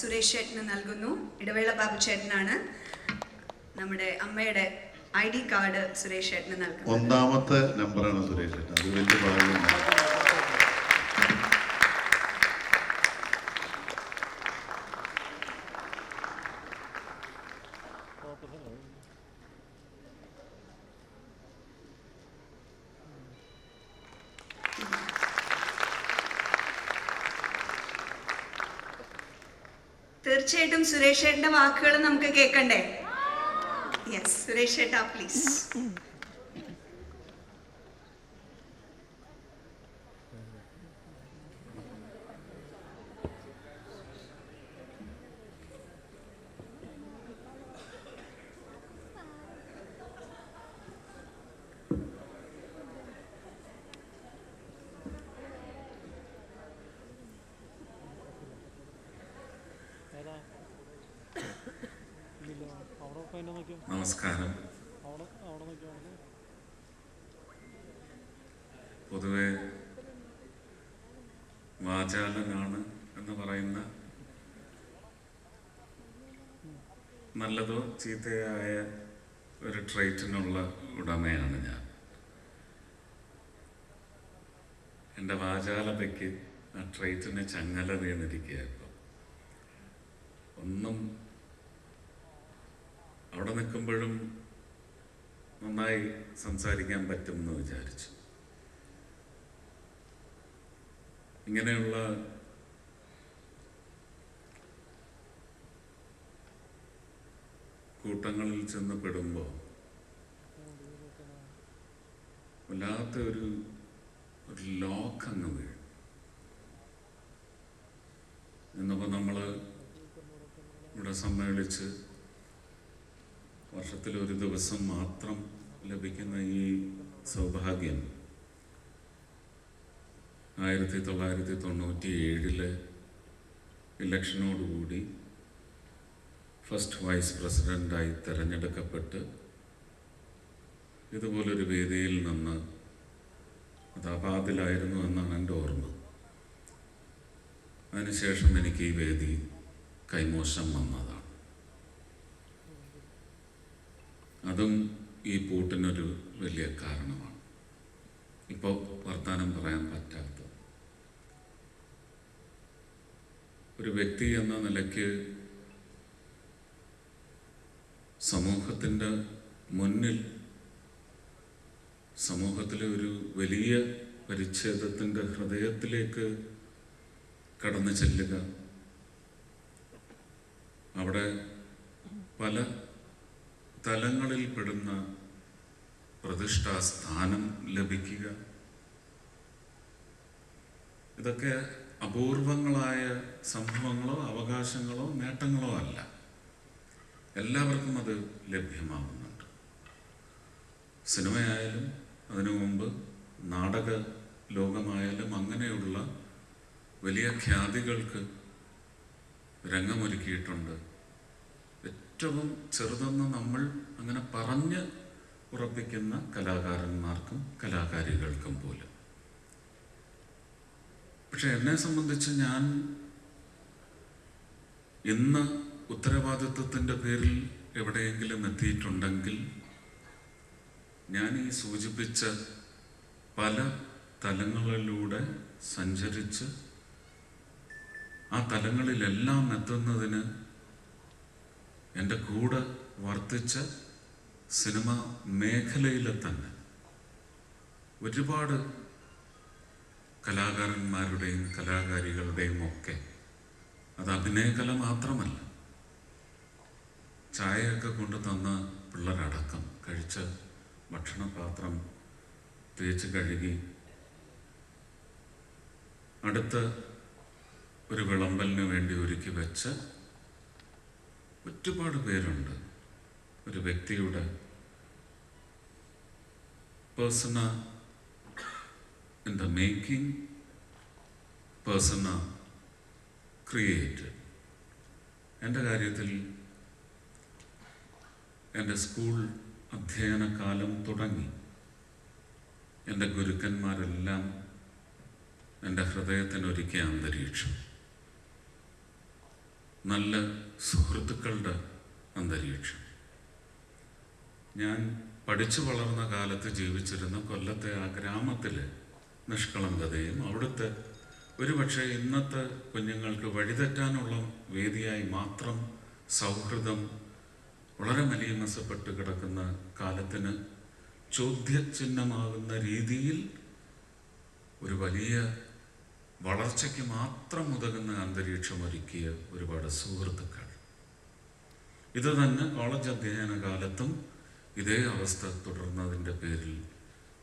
സുരേഷ് ചേട്ടന് നൽകുന്നു. ഇടവേള ബാബു ചേട്ടനാണ്. നമ്മുടെ അമ്മയുടെ ഐ ഡി കാർഡ് സുരേഷ് ചേട്ടന് നൽകുന്നത്. ഒന്നാമത്തെ നമ്പറാണ് സുരേഷ് ചേട്ടൻ. അത് വലിയ ഭാഗ്യമാണ്. തീർച്ചയായിട്ടും സുരേഷ് ചേട്ടന്റെ വാക്കുകൾ നമുക്ക് കേൾക്കണ്ടേ യെസ് സുരേഷ് ചേട്ടാ പ്ലീസ് നമസ്കാരം. പൊതുവെ വാചാലനാണ് എന്ന് പറയുന്ന നല്ലതോ ചീത്തയായ ഒരു ട്രൈറ്റിനുള്ള ഉടമയാണ് ഞാൻ. എന്റെ വാചാലതയ്ക്ക് ആ ട്രൈറ്റിന് ചങ്ങല വീണിരിക്കുക ഇപ്പം. ഒന്നും അവിടെ നിൽക്കുമ്പോഴും നന്നായി സംസാരിക്കാൻ പറ്റുമെന്ന് വിചാരിച്ചു. ഇങ്ങനെയുള്ള കൂട്ടങ്ങളിൽ ചെന്ന് പെടുമ്പോൾ വല്ലാത്ത ഒരു ഒരു ലോക്ക് അങ്ങ് വീഴും. എന്നപ്പോൾ നമ്മൾ ഇവിടെ സമ്മേളിച്ച് വർഷത്തിൽ ഒരു ദിവസം മാത്രം ലഭിക്കുന്ന ഈ സൗഭാഗ്യം ആയിരത്തി തൊള്ളായിരത്തി തൊണ്ണൂറ്റി ഏഴിലെ ഇലക്ഷനോടുകൂടി ഫസ്റ്റ് വൈസ് പ്രസിഡന്റായി തിരഞ്ഞെടുക്കപ്പെട്ട് ഇതുപോലൊരു വേദിയിൽ നിന്ന് അത് അബാദിലായിരുന്നു എന്നാണ് എന്റെ ഓർമ്മ. അതിനുശേഷം എനിക്ക് ഈ വേദി കൈമോശം വന്നതാണ് അതും ഈ പൂട്ടിനൊരു വലിയ കാരണമാണ്. ഇപ്പോൾ വർത്തമാനം പറയാൻ പറ്റാത്ത. ഒരു വ്യക്തി എന്ന നിലയ്ക്ക് സമൂഹത്തിന്റെ മുന്നിൽ സമൂഹത്തിലെ ഒരു വലിയ പരിച്ഛേദത്തിന്റെ ഹൃദയത്തിലേക്ക് കടന്നു ചെല്ലുക. അവിടെ പല തലങ്ങളിൽ പെടുന്ന പ്രതിഷ്ഠാ സ്ഥാനം ലഭിക്കുക. ഇതൊക്കെ അപൂർവങ്ങളായ സംഭവങ്ങളോ അവകാശങ്ങളോ നേട്ടങ്ങളോ അല്ല. എല്ലാവർക്കും അത് ലഭ്യമാകുന്നുണ്ട് സിനിമയായാലും അതിനു മുമ്പ് നാടക ലോകമായാലും അങ്ങനെയുള്ള വലിയ ഖ്യാതികൾക്ക് രംഗമൊരുക്കിയിട്ടുണ്ട് ഏറ്റവും ചെറുതെന്ന് നമ്മൾ അങ്ങനെ പറഞ്ഞ് ഉറപ്പിക്കുന്ന കലാകാരന്മാർക്കും കലാകാരികൾക്കും പോലും. പക്ഷെ എന്നെ സംബന്ധിച്ച് ഞാൻ ഇന്ന് ഉത്തരവാദിത്വത്തിന്റെ പേരിൽ എവിടെയെങ്കിലും എത്തിയിട്ടുണ്ടെങ്കിൽ ഞാൻ ഈ സൂചിപ്പിച്ച പല തലങ്ങളിലൂടെ സഞ്ചരിച്ച് ആ തലങ്ങളിലെല്ലാം എത്തുന്നതിന് എന്റെ കൂടെ വർത്തിച്ച സിനിമ മേഖലയിലെ തന്നെ ഒരുപാട് കലാകാരന്മാരുടെയും കലാകാരികളുടെയും ഒക്കെ അത് അഭിനയകല മാത്രമല്ല ചായയൊക്കെ കൊണ്ട് തന്ന പിള്ളേരടക്കം കഴിച്ച ഭക്ഷണപാത്രം തേച്ച് കഴുകി അടുത്ത ഒരു വിളമ്പലിന് വേണ്ടി ഒരുക്കി വെച്ച ഒരുപാട് പേരുണ്ട്. ഒരു വ്യക്തിയുടെ persona in the making persona create. എന്റെ കാര്യത്തിൽ എന്റെ സ്കൂൾ അധ്യയന കാലം തുടങ്ങി. എന്റെ ഗുരുക്കന്മാരെല്ലാം എന്റെ ഹൃദയത്തിനൊരുക്കിയ അന്തരീക്ഷം. നല്ല സുഹൃത്തുക്കളുടെ അന്തരീക്ഷം. ഞാൻ പഠിച്ചു വളർന്ന കാലത്ത് ജീവിച്ചിരുന്ന കൊല്ലത്തെ ആ ഗ്രാമത്തിലെ നിഷ്കളങ്കതയും അവിടുത്തെ ഒരുപക്ഷെ ഇന്നത്തെ കുഞ്ഞുങ്ങൾക്ക് വഴിതെറ്റാനുള്ള വേദിയായി മാത്രം സൗഹൃദം വളരെ മലീമസപ്പെട്ട് കിടക്കുന്ന കാലത്തിന് ചോദ്യചിഹ്നമാകുന്ന രീതിയിൽ ഒരു വലിയ വളർച്ചയ്ക്ക് മാത്രം ഉതകുന്ന അന്തരീക്ഷം ഒരുക്കിയ ഒരുപാട് സുഹൃത്തുക്കൾ. ഇത് തന്നെ കോളേജ് അധ്യയന കാലത്തും ഇതേ അവസ്ഥ തുടർന്നതിന്റെ പേരിൽ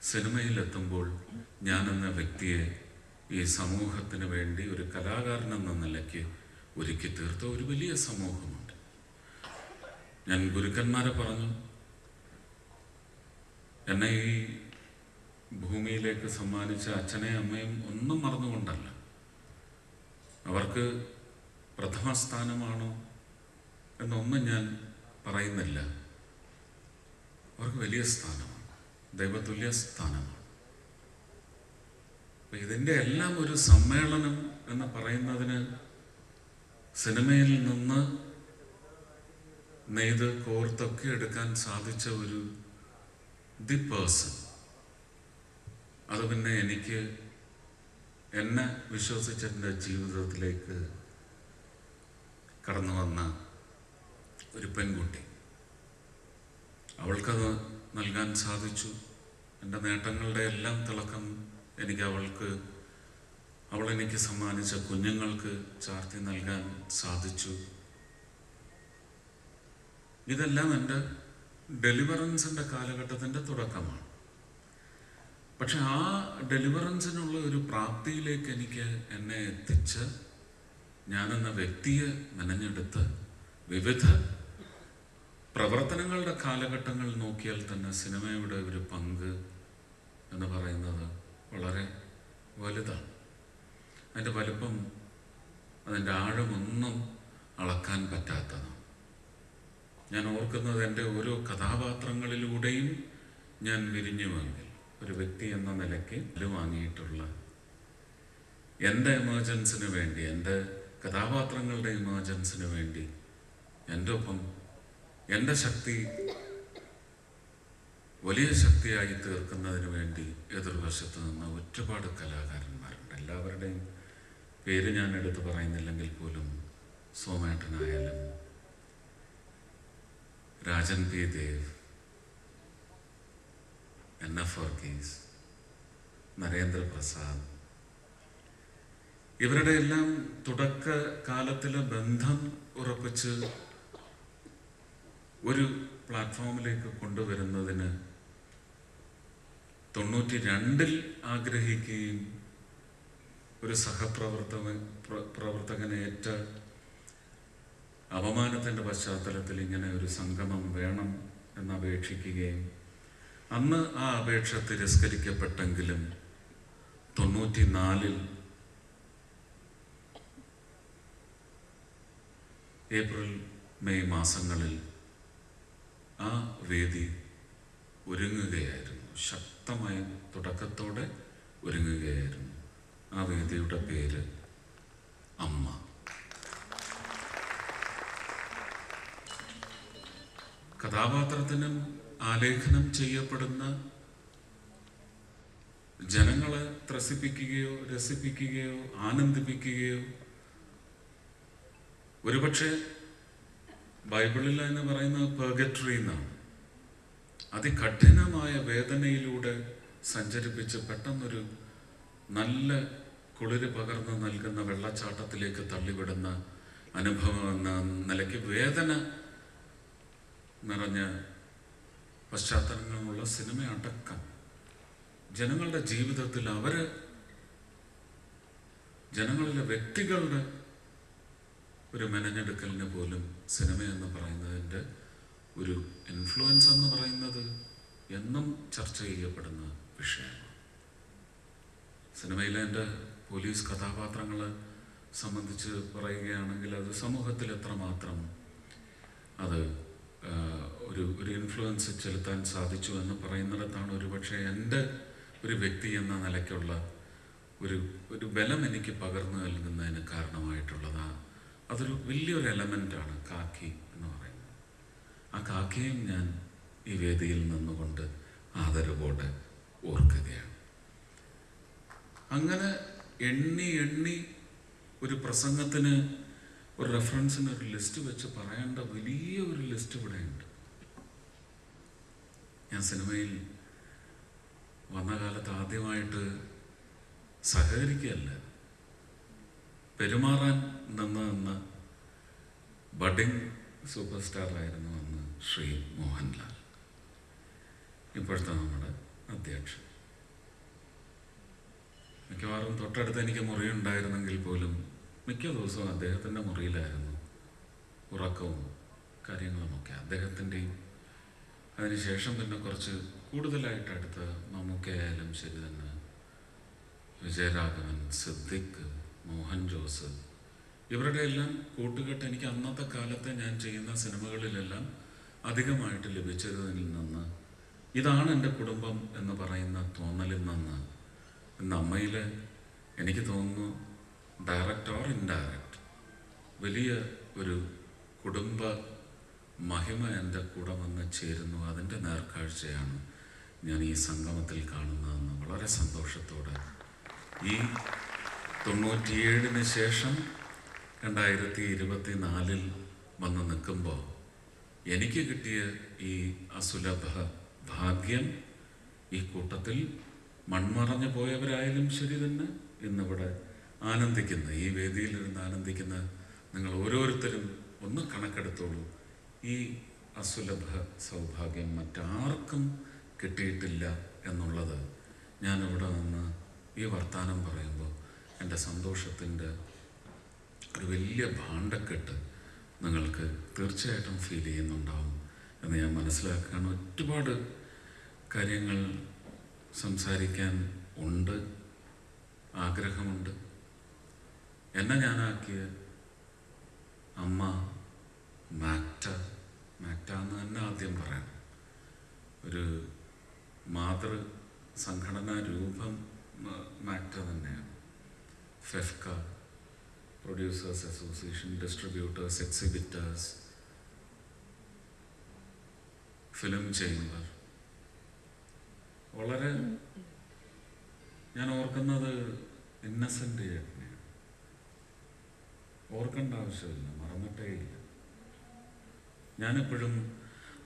സിനിമയിലെത്തുമ്പോൾ ഞാനെന്ന വ്യക്തിയെ ഈ സമൂഹത്തിന് വേണ്ടി ഒരു കലാകാരൻ എന്ന നിലയ്ക്ക് ഒരുക്കി തീർത്ത ഒരു വലിയ സമൂഹമുണ്ട്. ഞാൻ ഗുരുക്കന്മാരെ പറഞ്ഞു എന്നെ ഈ ഭൂമിയിലേക്ക് സമ്മാനിച്ച അച്ഛനെയും അമ്മയും ഒന്നും മറന്നുകൊണ്ടല്ല. അവർക്ക് പ്രഥമ സ്ഥാനമാണോ എന്നൊന്നും ഞാൻ പറയുന്നില്ല. അവർക്ക് വലിയ സ്ഥാനമാണ് ദൈവതുല്യ സ്ഥാനമാണ്. അപ്പം ഇതിന്റെ എല്ലാം ഒരു സമ്മേളനം എന്ന് പറയുന്നതിന് സിനിമയിൽ നിന്ന് നെയ്ത് കോർത്തൊക്കെ എടുക്കാൻ സാധിച്ച ഒരു ദി പേഴ്സൺ. അത് പിന്നെ എനിക്ക് എന്നെ വിശ്വസിച്ച എന്റെ ജീവിതത്തിലേക്ക് കടന്നു വന്ന ഒരു പെൺകുട്ടി. അവൾക്കത് നൽകാൻ സാധിച്ചു. എന്റെ നേട്ടങ്ങളുടെ എല്ലാം തിളക്കം എനിക്ക് അവൾക്ക് അവൾ എനിക്ക് സമ്മാനിച്ച കുഞ്ഞുങ്ങൾക്ക് ചാർത്തി നൽകാൻ സാധിച്ചു. ഇതെല്ലാം എന്റെ ഡെലിവറൻസിന്റെ കാലഘട്ടത്തിന്റെ തുടക്കമാണ്. പക്ഷെ ആ ഡെലിവറൻസിനുള്ള ഒരു പ്രാപ്തിയിലേക്ക് എനിക്ക് എന്നെ എത്തിച്ച് ഞാനെന്ന വ്യക്തിയെ മെനഞ്ഞെടുത്ത് വിവിധ പ്രവർത്തനങ്ങളുടെ കാലഘട്ടങ്ങൾ നോക്കിയാൽ തന്നെ സിനിമയുടെ ഒരു പങ്ക് എന്ന് പറയുന്നത് വളരെ വലുതാണ്. അതിന്റെ വലുപ്പം അതിന്റെ ആഴമൊന്നും അളക്കാൻ പറ്റാത്തതാണ്. ഞാൻ ഓർക്കുന്നത് എന്റെ ഓരോ കഥാപാത്രങ്ങളിലൂടെയും ഞാൻ വിരിഞ്ഞുവെങ്കിൽ ഒരു വ്യക്തി എന്ന നിലയ്ക്ക് വാങ്ങിയിട്ടുള്ള എന്റെ എമർജൻസിന് വേണ്ടി എന്റെ കഥാപാത്രങ്ങളുടെ എമർജൻസിന് വേണ്ടി എന്റെ ഒപ്പം എന്റെ ശക്തി വലിയ ശക്തിയായി തീർക്കുന്നതിന് വേണ്ടി എതിർവശത്ത് നിന്ന് ഒരുപാട് കലാകാരന്മാരുണ്ട്. എല്ലാവരുടെയും പേര് ഞാൻ എടുത്ത് പറയുന്നില്ലെങ്കിൽ പോലും സോമേട്ടനായാലും Rajan P Dev N F Varghese Narendraprasad ഇവരുടെ എല്ലാം തുടക്ക കാലത്തിലെ ബന്ധം ഉറപ്പിച്ച് ഒരു പ്ലാറ്റ്ഫോമിലേക്ക് കൊണ്ടുവരുന്നതിന് തൊണ്ണൂറ്റി രണ്ടിൽ ആഗ്രഹിക്കുകയും ഒരു സഹപ്രവർത്തകൻ പ്ര- പ്രവർത്തകനേറ്റ അപമാനത്തിന്റെ പശ്ചാത്തലത്തിൽ ഇങ്ങനെ ഒരു സംഗമം വേണം എന്ന് അപേക്ഷിക്കുകയും അന്ന് ആ അപേക്ഷ തിരസ്കരിക്കപ്പെട്ടെങ്കിലും തൊണ്ണൂറ്റി നാലിൽ ഏപ്രിൽ മെയ് മാസങ്ങളിൽ ആ വേദി ഒരുങ്ങുകയായിരുന്നു. ശക്തമായ തുടക്കത്തോടെ ഒരുങ്ങുകയായിരുന്നു. ആ വേദിയുടെ പേര് അമ്മ. കഥാപാത്രത്തിനും ആലേഖനം ചെയ്യപ്പെടുന്ന ജനങ്ങളെ ത്രസിപ്പിക്കുകയോ രസിപ്പിക്കുകയോ ആനന്ദിപ്പിക്കുകയോ ഒരുപക്ഷെ ബൈബിളിൽ എന്ന് പറയുന്ന പേഗട്രി എന്നാണ്. അതികഠിനമായ വേദനയിലൂടെ സഞ്ചരിപ്പിച്ച് പെട്ടെന്നൊരു നല്ല കുളിര് പകർന്ന് നൽകുന്ന വെള്ളച്ചാട്ടത്തിലേക്ക് തള്ളിവിടുന്ന അനുഭവം എന്ന നിലയ്ക്ക് വേദന നിറഞ്ഞ പശ്ചാത്തലങ്ങളുള്ള സിനിമ ജനങ്ങളുടെ ജീവിതത്തിൽ അവർ ജനങ്ങളിലെ വ്യക്തികളുടെ ഒരു മെനഞ്ഞെടുക്കലിന് പോലും സിനിമ എന്ന് പറയുന്നതിന്റെ ഒരു ഇൻഫ്ലുവൻസ് എന്ന് പറയുന്നത് എന്നും ചർച്ച ചെയ്യപ്പെടുന്ന വിഷയമാണ്. സിനിമയിലെ എന്റെ പോലീസ് കഥാപാത്രങ്ങളെ സംബന്ധിച്ച് പറയുകയാണെങ്കിൽ അത് സമൂഹത്തിൽ എത്രമാത്രം അത് ഒരു ഒരു ഇൻഫ്ലുവൻസ് ചെലുത്താൻ സാധിച്ചു എന്ന് പറയുന്നിടത്താണ് ഒരുപക്ഷെ എന്റെ ഒരു വ്യക്തി എന്ന നിലയ്ക്കുള്ള ഒരു ഒരു ബലം എനിക്ക് പകർന്നു നൽകുന്നതിന് കാരണമായിട്ടുള്ളത്. അതൊരു വലിയൊരു എലമെന്റാണ് കാക്കി എന്ന് പറയുന്നത്. ആ കാക്കിയും ഞാൻ ഈ വേദിയിൽ നിന്നുകൊണ്ട് ആദരവോടെ ഓർക്കുകയാണ്. അങ്ങനെ എണ്ണി എണ്ണി ഒരു പ്രസംഗത്തിന് ഒരു റെഫറൻസിന് ഒരു ലിസ്റ്റ് വെച്ച് പറയേണ്ട വലിയ ഒരു ലിസ്റ്റ് ഇവിടെയുണ്ട്. ഞാൻ സിനിമയിൽ വന്ന കാലത്ത് ആദ്യമായിട്ട് സഹകരിക്കുകയല്ല. പെരുമാറാൻ നിന്ന് നിന്ന് ബഡിങ് സൂപ്പർ സ്റ്റാറായിരുന്നു അന്ന് ശ്രീ മോഹൻലാൽ. ഇപ്പോഴത്തെ നമ്മുടെ അധ്യക്ഷൻ. മിക്കവാറും തൊട്ടടുത്ത് എനിക്ക് മുറി മുറിയുണ്ടായിരുന്നെങ്കിൽ പോലും മിക്ക ദിവസവും അദ്ദേഹത്തിന്റെ മുറിയിലായിരുന്നു ഉറക്കവും കാര്യങ്ങളുമൊക്കെ. അദ്ദേഹത്തിന്റെയും അതിനുശേഷം പിന്നെ കുറച്ച് കൂടുതലായിട്ട് അടുത്ത മമ്മൂക്കയായാലും ശരി തന്നെ വിജയരാഘവൻ സിദ്ദിഖ് മോഹൻ ജോസ് ഇവരുടെ എല്ലാം കൂട്ടുകെട്ട് എനിക്ക് അന്നത്തെ കാലത്തെ ഞാൻ ചെയ്യുന്ന സിനിമകളിലെല്ലാം അധികമായിട്ട് ലഭിച്ചതിൽ നിന്ന് ഇതാണ് എന്റെ കുടുംബം എന്ന് പറയുന്ന തോന്നലിൽ നിന്ന് ഇന്ന് അമ്മയിൽ എനിക്ക് തോന്നുന്നു ഡയറക്റ്റ് ഓർ ഇൻഡയറക്റ്റ് വലിയ ഒരു കുടുംബ മഹിമ എന്റെ കൂടെ വന്ന് ചേരുന്നു. അതിന്റെ നേർക്കാഴ്ചയാണ് ഞാൻ ഈ സംഗമത്തിൽ കാണുന്നതെന്ന് വളരെ സന്തോഷത്തോടെ. ഈ തൊണ്ണൂറ്റിയേഴിന് ശേഷം രണ്ടായിരത്തി ഇരുപത്തി നാലിൽ വന്ന് നിൽക്കുമ്പോൾ എനിക്ക് കിട്ടിയ ഈ അസുലഭ ഭാഗ്യം ഈ കൂട്ടത്തിൽ മൺമറഞ്ഞു പോയവരായാലും ശരി തന്നെ ഇന്നിവിടെ ആനന്ദിക്കുന്ന. ഈ വേദിയിലിരുന്ന് ആനന്ദിക്കുന്ന നിങ്ങൾ ഓരോരുത്തരും ഒന്ന് കണക്കെടുത്തോളൂ. ഈ അസുലഭ സൗഭാഗ്യം മറ്റാർക്കും കിട്ടിയിട്ടില്ല എന്നുള്ളത് ഞാനിവിടെ നിന്ന് ഈ വർത്തമാനം പറയുമ്പോൾ എന്റെ സന്തോഷത്തിന്റെ ഒരു വലിയ ഭാണ്ഡക്കെട്ട് നിങ്ങൾക്ക് തീർച്ചയായിട്ടും ഫീൽ ചെയ്യുന്നുണ്ടാവും എന്ന് ഞാൻ മനസ്സിലാക്കുകയാണ്. ഒരുപാട് കാര്യങ്ങൾ സംസാരിക്കാൻ ഉണ്ട് ആഗ്രഹമുണ്ട്. എന്നെ ഞാനാക്കിയ അമ്മ മാക്ട മാക്ട എന്ന് തന്നെ ആദ്യം പറയണം ഒരു മാതൃ സംഘടനാ രൂപം മാറ്റ തന്നെയാണ്. FEFKA producers association distributors exhibitors film ചെയ്യുന്നവർ വളരെ ഞാൻ ഓർക്കുന്നത് ഇന്നസെന്റ് ചേട്ടനെയാണ് ഓർക്കേണ്ട ആവശ്യമില്ല മറന്നിട്ടേ ഇല്ല. ഞാനെപ്പോഴും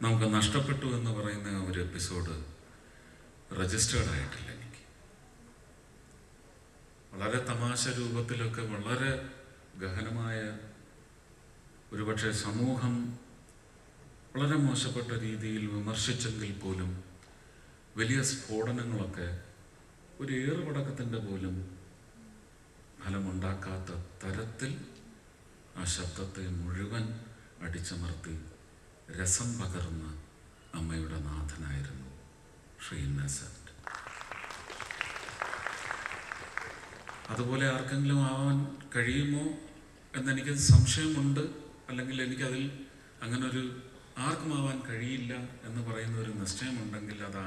നമുക്ക് നഷ്ടപ്പെട്ടു എന്ന് പറയുന്ന ഒരു എപ്പിസോഡ് രജിസ്റ്റേർഡ് ആയിട്ടില്ല എനിക്ക്. വളരെ തമാശ രൂപത്തിലൊക്കെ വളരെ ഗഹനമായ ഒരുപക്ഷെ സമൂഹം വളരെ മോശപ്പെട്ട രീതിയിൽ വിമർശിച്ചെങ്കിൽ പോലും വലിയ സ്ഫോടനങ്ങളൊക്കെ ഒരു ഏറുപടക്കത്തിന്റെ പോലും ഫലമുണ്ടാക്കാത്ത തരത്തിൽ ആ ശബ്ദത്തെ മുഴുവൻ അടിച്ചമർത്തി രസം പകർന്ന അമ്മയുടെ നാഥനായിരുന്നു ശ്രീ അതുപോലെ ആർക്കെങ്കിലും ആവാൻ കഴിയുമോ എന്നെനിക്ക് സംശയമുണ്ട്. അല്ലെങ്കിൽ എനിക്കതിൽ അങ്ങനൊരു ഒരു ആർക്കും ആവാൻ കഴിയില്ല എന്ന് പറയുന്ന ഒരു നിശ്ചയമുണ്ടെങ്കിൽ അത്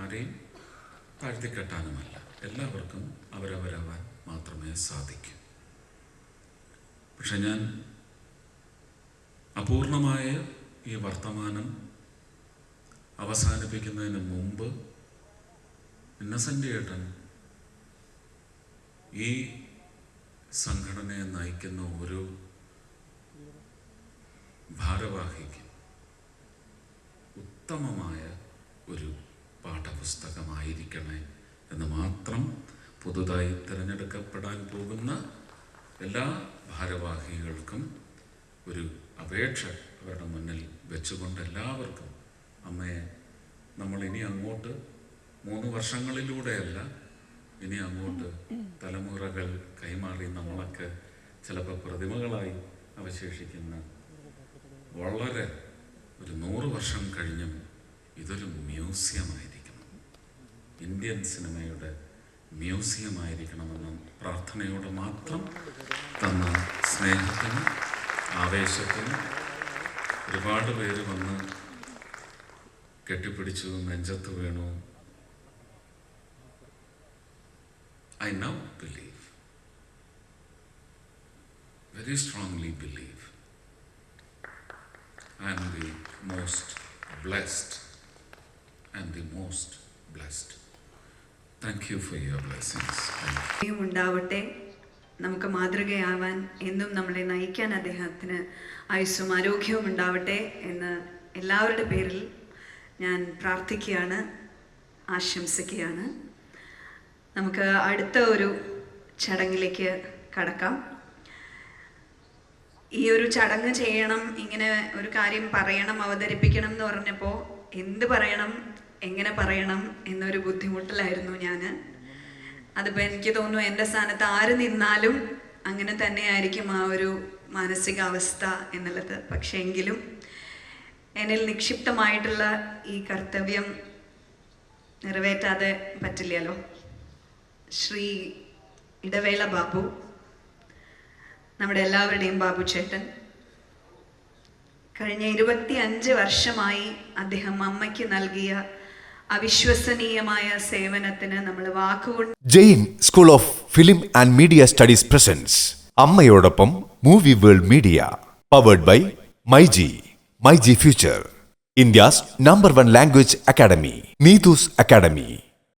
താഴ്ത്തിക്കെട്ടാനുമല്ല. എല്ലാവർക്കും അവരവരാവാൻ മാത്രമേ സാധിക്കൂ. പക്ഷെ ഞാൻ അപൂർണമായ ഈ വർത്തമാനം അവസാനിപ്പിക്കുന്നതിന് മുമ്പ് ഇന്നസെന്റ് ഏട്ടൻ ഈ സംഘടനയെ നയിക്കുന്ന ഒരു ഭാരവാഹിക്കും ഉത്തമമായ ഒരു പാഠപുസ്തകമായിരിക്കണേ എന്ന് മാത്രം പുതുതായി തിരഞ്ഞെടുക്കപ്പെടാൻ പോകുന്ന എല്ലാ ഭാരവാഹികൾക്കും ഒരു അപേക്ഷ അവരുടെ മുന്നിൽ വെച്ചുകൊണ്ട് എല്ലാവർക്കും അമ്മയെ നമ്മൾ ഇനി അങ്ങോട്ട് മൂന്ന് വർഷങ്ങളിലൂടെയല്ല ഇനി അങ്ങോട്ട് തലമുറകൾ കൈമാറി നമ്മളൊക്കെ ചിലപ്പോൾ പ്രതിമകളായി അവശേഷിക്കുന്ന വളരെ ഒരു നൂറ് വർഷം കഴിഞ്ഞും ഇതൊരു മ്യൂസിയമായിരിക്കണം. ഇന്ത്യൻ സിനിമയുടെ മ്യൂസിയമായിരിക്കണമെന്ന പ്രാർത്ഥനയോടെ മാത്രം തന്ന സ്നേഹത്തിന് ആവേശത്തിന് ഒരുപാട് പേര് വന്ന് കെട്ടിപ്പിടിച്ചു നെഞ്ചത്ത് വീണു. I now believe very strongly believe I am the most blessed and the most blessed thank you for your blessings ഉണ്ടാവട്ടെ. നമുക്ക് മാതൃകയാവാൻ എന്നും നമ്മളെ നയിക്കാൻ അദ്ദേഹത്തിന് ആയുസ്സും ആരോഗ്യവും ഉണ്ടാവട്ടെ എന്ന് എല്ലാവരുടെ പേരിൽ ഞാൻ പ്രാർത്ഥിക്കുകയാണ് ആശംസിക്കുകയാണ്. നമുക്ക് അടുത്ത ഒരു ചടങ്ങിലേക്ക് കടക്കാം. ഈ ഒരു ചടങ്ങ് ചെയ്യണം ഇങ്ങനെ ഒരു കാര്യം പറയണം അവതരിപ്പിക്കണം എന്ന് പറഞ്ഞപ്പോൾ എന്ത് പറയണം എങ്ങനെ പറയണം എന്നൊരു ബുദ്ധിമുട്ടിലായിരുന്നു ഞാൻ അതിപ്പോൾ എനിക്ക് തോന്നുന്നു എന്റെ സ്ഥാനത്ത് ആര് നിന്നാലും അങ്ങനെ തന്നെയായിരിക്കും ആ ഒരു മാനസികാവസ്ഥ എന്നുള്ളത്. പക്ഷേ എങ്കിലും എന്നിൽ നിക്ഷിപ്തമായിട്ടുള്ള ഈ കർത്തവ്യം നിറവേറ്റാതെ പറ്റില്ലല്ലോ. ശ്രീ ഇടവേള ബാബു നമ്മുടെ എല്ലാവരുടെയും ബാബു ചേട്ടൻ. കഴിഞ്ഞ ഇരുപത്തി അഞ്ച് വർഷമായി അദ്ദേഹം അമ്മയ്ക്ക് നൽകിയ അവിശ്വസനീയമായ സേവനത്തിന് നമ്മൾ വാക്കുകൊണ്ട് Jain school of film and media studies presence. അമ്മയോടൊപ്പം movie world media. Powered by my G my G future. India's number one language academy. Neethu's academy.